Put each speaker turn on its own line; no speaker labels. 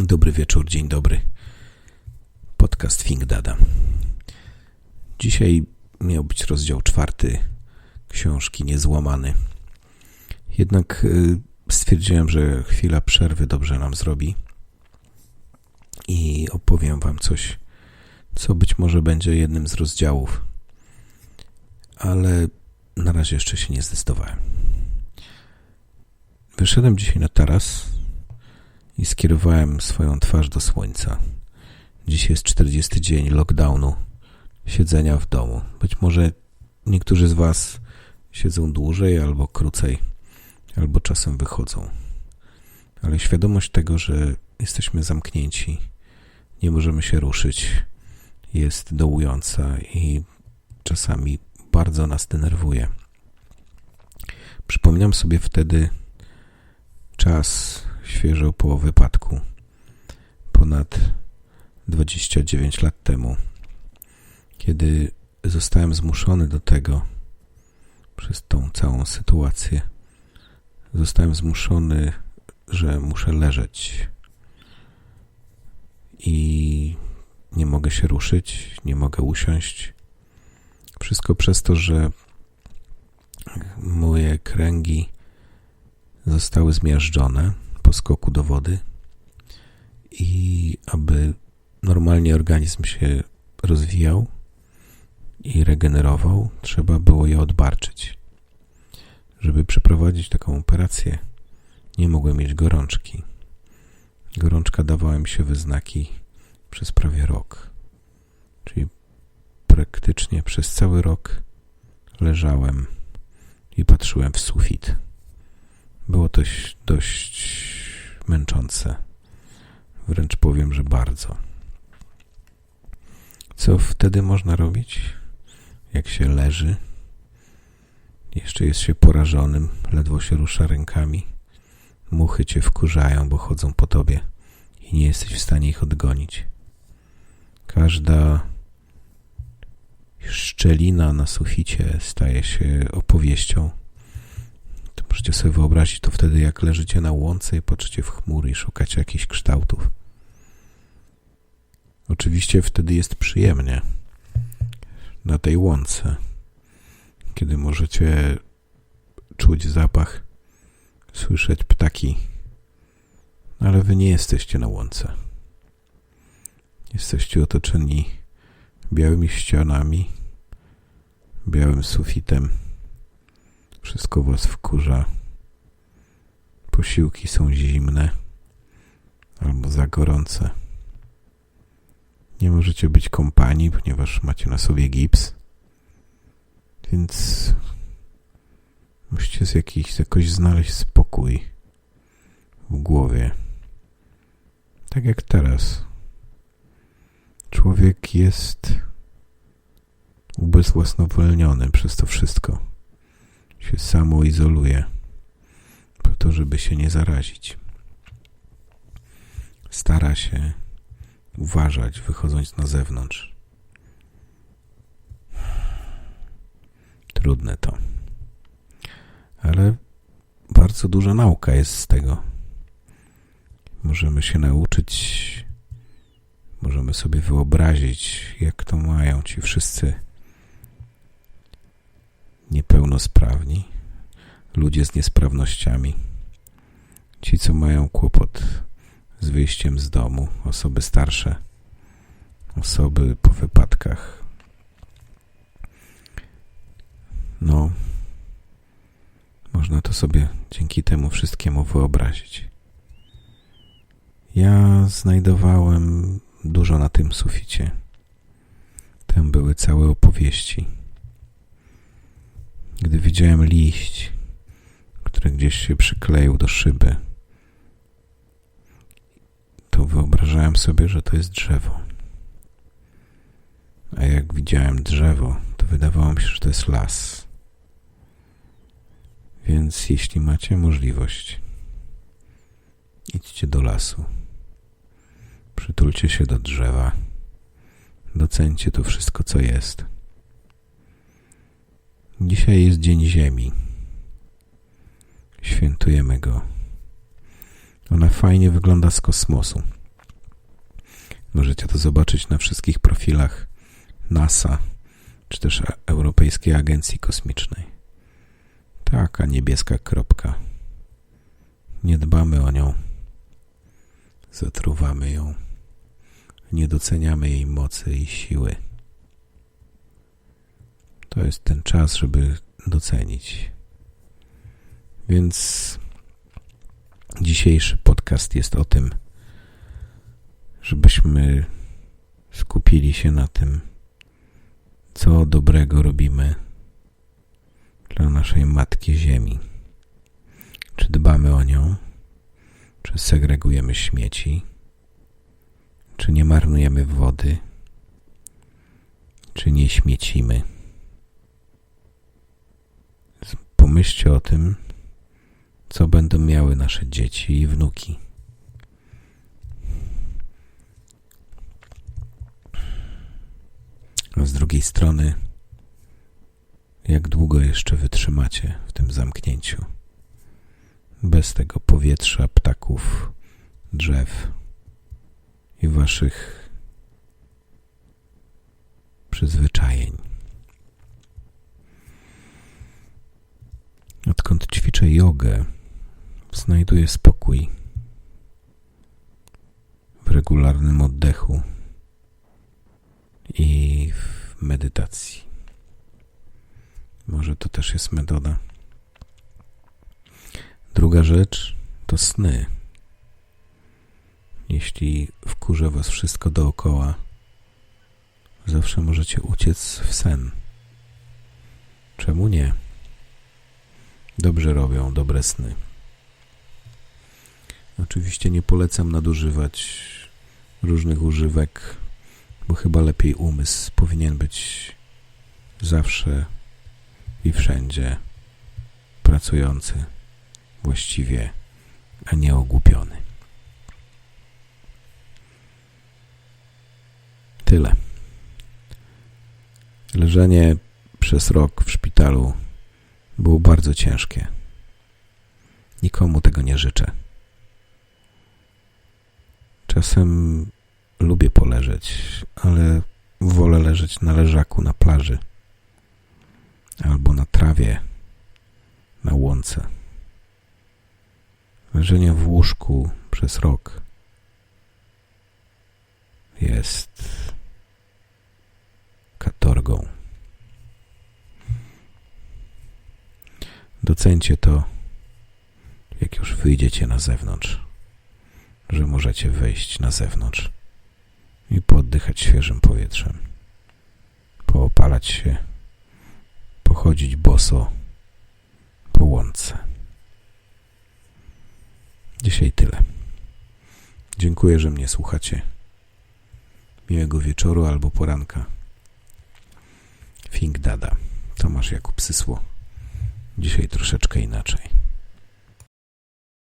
Dobry wieczór, dzień dobry. Podcast Think Dada. Dzisiaj miał być rozdział czwarty książki Niezłamany. Jednak y, stwierdziłem, że chwila przerwy dobrze nam zrobi i opowiem Wam coś, co być może będzie jednym z rozdziałów, ale na razie jeszcze się nie zdecydowałem. Wyszedłem dzisiaj na taras i skierowałem swoją twarz do słońca. Dziś jest 40 dzień lockdownu, siedzenia w domu. Być może niektórzy z Was siedzą dłużej albo krócej, albo czasem wychodzą. Ale świadomość tego, że jesteśmy zamknięci, nie możemy się ruszyć, jest dołująca i czasami bardzo nas denerwuje. Przypomniałem sobie wtedy czas świeżo po wypadku ponad 29 lat temu, kiedy zostałem zmuszony do tego przez tą całą sytuację. Zostałem zmuszony, że muszę leżeć i nie mogę się ruszyć, nie mogę usiąść. Wszystko przez to, że moje kręgi zostały zmiażdżone po skoku do wody i aby normalnie organizm się rozwijał i regenerował, trzeba było je odbarczyć. Żeby przeprowadzić taką operację, nie mogłem mieć gorączki. Gorączka dawała mi się we znaki przez prawie rok. Czyli praktycznie przez cały rok leżałem i patrzyłem w sufit. Było to dość męczące. Wręcz powiem, że bardzo. Co wtedy można robić? Jak się leży, jeszcze jest się porażonym, ledwo się rusza rękami. Muchy cię wkurzają, bo chodzą po tobie i nie jesteś w stanie ich odgonić. Każda szczelina na suficie staje się opowieścią Możecie sobie wyobrazić to wtedy, jak leżycie na łące i patrzycie w chmury i szukacie jakichś kształtów. Oczywiście wtedy jest przyjemnie na tej łące, kiedy możecie czuć zapach, słyszeć ptaki, ale wy nie jesteście na łące. Jesteście otoczeni białymi ścianami, białym sufitem wszystko was wkurza. Posiłki są zimne albo za gorące. Nie możecie być kompanii, ponieważ macie na sobie gips. Więc musicie z jakiś, jakoś znaleźć spokój w głowie. Tak jak teraz. Człowiek jest ubezwłasnowolniony przez to wszystko się samo izoluje, po to, żeby się nie zarazić. Stara się uważać, wychodząc na zewnątrz. Trudne to. Ale bardzo duża nauka jest z tego. Możemy się nauczyć, możemy sobie wyobrazić, jak to mają ci wszyscy niepełnosprawni, ludzie z niesprawnościami, ci, co mają kłopot z wyjściem z domu, osoby starsze, osoby po wypadkach. No, można to sobie dzięki temu wszystkiemu wyobrazić. Ja znajdowałem dużo na tym suficie. Tam były całe opowieści gdy widziałem liść, który gdzieś się przykleił do szyby, to wyobrażałem sobie, że to jest drzewo. A jak widziałem drzewo, to wydawało mi się, że to jest las. Więc jeśli macie możliwość, idźcie do lasu. Przytulcie się do drzewa. Docencie to wszystko, co jest. Dzisiaj jest Dzień Ziemi. Świętujemy go. Ona fajnie wygląda z kosmosu. Możecie to zobaczyć na wszystkich profilach NASA czy też Europejskiej Agencji Kosmicznej. Taka niebieska kropka. Nie dbamy o nią. Zatruwamy ją. Nie doceniamy jej mocy i siły. To jest ten czas, żeby docenić. Więc dzisiejszy podcast jest o tym, żebyśmy skupili się na tym, co dobrego robimy dla naszej Matki Ziemi. Czy dbamy o nią? Czy segregujemy śmieci? Czy nie marnujemy wody? Czy nie śmiecimy? Pomyślcie o tym, co będą miały nasze dzieci i wnuki. A z drugiej strony, jak długo jeszcze wytrzymacie w tym zamknięciu? Bez tego powietrza, ptaków, drzew i waszych przyzwyczajeń. Ćwiczę jogę, znajduję spokój w regularnym oddechu i w medytacji. Może to też jest metoda. Druga rzecz to sny. Jeśli wkurza was wszystko dookoła, zawsze możecie uciec w sen. Czemu nie? Dobrze robią dobre sny. Oczywiście nie polecam nadużywać różnych używek, bo chyba lepiej umysł powinien być zawsze i wszędzie pracujący właściwie, a nie ogłupiony. Tyle. Leżenie przez rok w szpitalu było bardzo ciężkie. Nikomu tego nie życzę. Czasem lubię poleżeć, ale wolę leżeć na leżaku na plaży albo na trawie na łące. Leżenie w łóżku przez rok jest katorgą. Docencie to, jak już wyjdziecie na zewnątrz, że możecie wyjść na zewnątrz i poddychać świeżym powietrzem, poopalać się, pochodzić boso po łące. Dzisiaj tyle. Dziękuję, że mnie słuchacie. Miłego wieczoru albo poranka. Fink Dada. Tomasz Jakub Sysło. Dzisiaj troszeczkę inaczej.